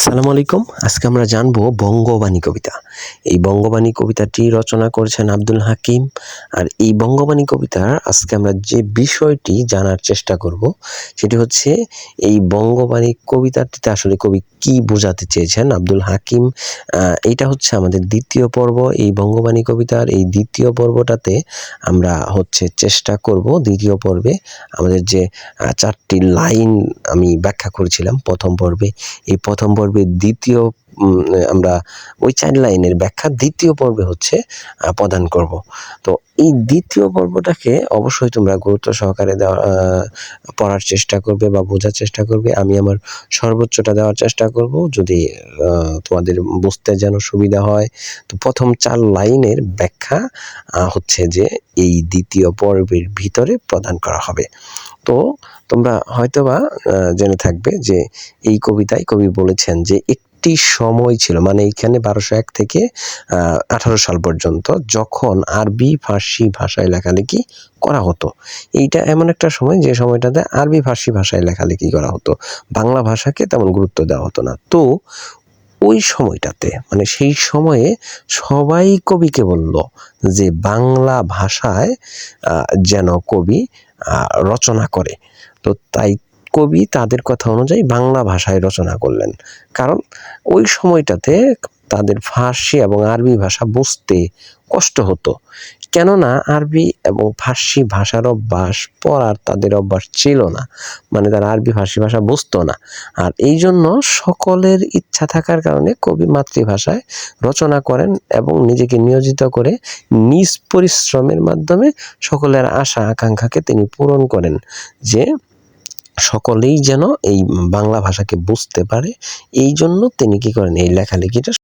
আসসালামু আলাইকুম। আজকে আমরা জানব বঙ্গবাণী কবিতা। এই বঙ্গবাণী কবিতাটি রচনা করেছেন আব্দুল হাকিম। আর এই বঙ্গবাণী কবিতার আজকে আমরা যে বিষয়টি জানার চেষ্টা করব, সেটি হচ্ছে এই বঙ্গবাণী কবিতাটিতে আসলে কবি কি বোঝাতে চেয়েছেন আব্দুল হাকিম। এইটা হচ্ছে আমাদের দ্বিতীয় পর্ব। এই বঙ্গবাণী কবিতার এই দ্বিতীয় পর্বটাতে আমরা হচ্ছে চেষ্টা করব দ্বিতীয় পর্বে। আমাদের যে চারটি লাইন আমি ব্যাখ্যা করেছিলাম প্রথম পর্বে। এই প্রথম পর্বের দ্বিতীয় আমরা ওই চার লাইনের ব্যাখ্যা দ্বিতীয় পর্বে হচ্ছে প্রদান করব। তো এই দ্বিতীয় পর্বটাকে অবশ্যই তোমরা গুরুত্ব সহকারে দেওয়া পড়ার চেষ্টা করবে বা বোঝার চেষ্টা করবে। আমি আমার সর্বোচ্চটা দেওয়ার চেষ্টা করব। যদি তোমাদের বুঝতে যেন সুবিধা হয়, তো প্রথম চার লাইনের ব্যাখ্যা হচ্ছে যে এই দ্বিতীয় পর্বের ভিতরে প্রদান করা হবে। তো তোমরা হয়তোবা জেনে থাকবে যে এই কবিতায় কবি বলেছেন যে একটি সময় ছিল মানে এইখানে বারোশো এক থেকে আঠারো সাল পর্যন্ত যখন আরবি ফার্সি ভাষায় লেখালেখি করা হতো। এইটা এমন একটা সময় যে সময়টাতে আরবি ফার্সি ভাষায় লেখালেখি করা হতো। বাংলা ভাষাকে তেমন গুরুত্ব দেওয়া হতো না। তো ওই সময়টাতে মানে সেই সময়ে সবাই কবিকে বলল যে বাংলা ভাষায় যেন কবি রচনা করে। তো তাই কবি তাদের কথা অনুযায়ী বাংলা ভাষায় রচনা করলেন। কারণ ওই সময়টাতে তাদের ফার্সি এবং আরবি ভাষা বুঝতে কষ্ট হতো। কেননা আরবি এবং ফার্সি ভাষার অভ্যাস পড়ার তাদের অভ্যাস ছিল না। মানে তারা আরবি ফার্সি ভাষা বুঝতো না। আর এই জন্য সকলের ইচ্ছা থাকার কারণে কবি মাতৃভাষায় রচনা করেন এবং নিজেকে নিয়োজিত করে নিজ পরিশ্রমের মাধ্যমে সকলের আশা আকাঙ্ক্ষাকে তিনি পূরণ করেন যে সকলেই যেন এই বাংলা ভাষাকে বুঝতে পারে এই জন্য তিনি কি করেন? এই লেখালেখিটা